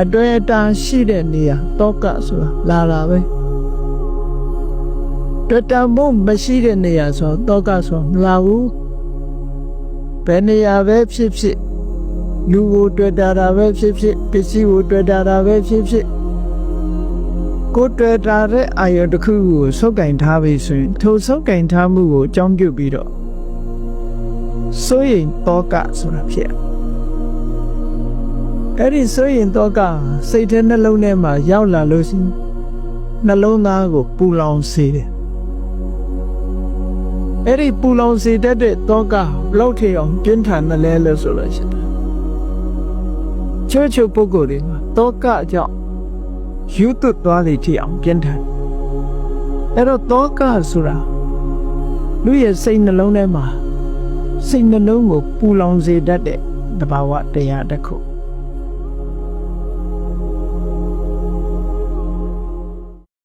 အတွဲအတားရှိတဲ့နေရာတောကဆိုတာလာတာပဲတွေ့တာမို့မရှိတဲ့နေရာဆိုတော့တောကဆိုမလာဘူးဘယ်နေရာပဲဖြစ်ဖြစ်လူကိုတွေ့တာတာပဲဖြစ်ဖြစ်ပစ္စည်းကိုတွေ့တာတာပဲဖြစ်ဖြစ်ကိုယ်တွေ့တာတဲ့အာရုံတစ်ခုကိုစုပ်ကင်ထားပြီဆိုရင်ထိုစုပ်ကင်ထားမှုကိုအကြောင်းပြုပြီးတော့စိုးရင်တောကဆိုတာဖြစ် အဲ့ဒီဆိုရင်တော့ကစိတ်ထဲနှလုံးထဲမှာရောက်လာလို့ရှိရင်နှလုံးသားကိုပူလောင်စေတယ်အဲ့ဒီပူလောင်စေတတ်တဲ့တော့ကဘလောက်ထိအောင်ပြင်းထန်တယ်လဲလို့ဆိုလို့ရှိတယ်ချွတ်ချွတ်ပုဂ္ဂိုလ်တွေမှာတော့ကကြောင့်ယူသွတ်သွားလေထိအောင်ပြင်းထန်အဲ့တော့တော့ကဆိုတာလူရဲ့စိတ်နှလုံးထဲမှာစိတ်နှလုံးကိုပူလောင်စေတတ်တဲ့တဘာဝတရားတစ်ခု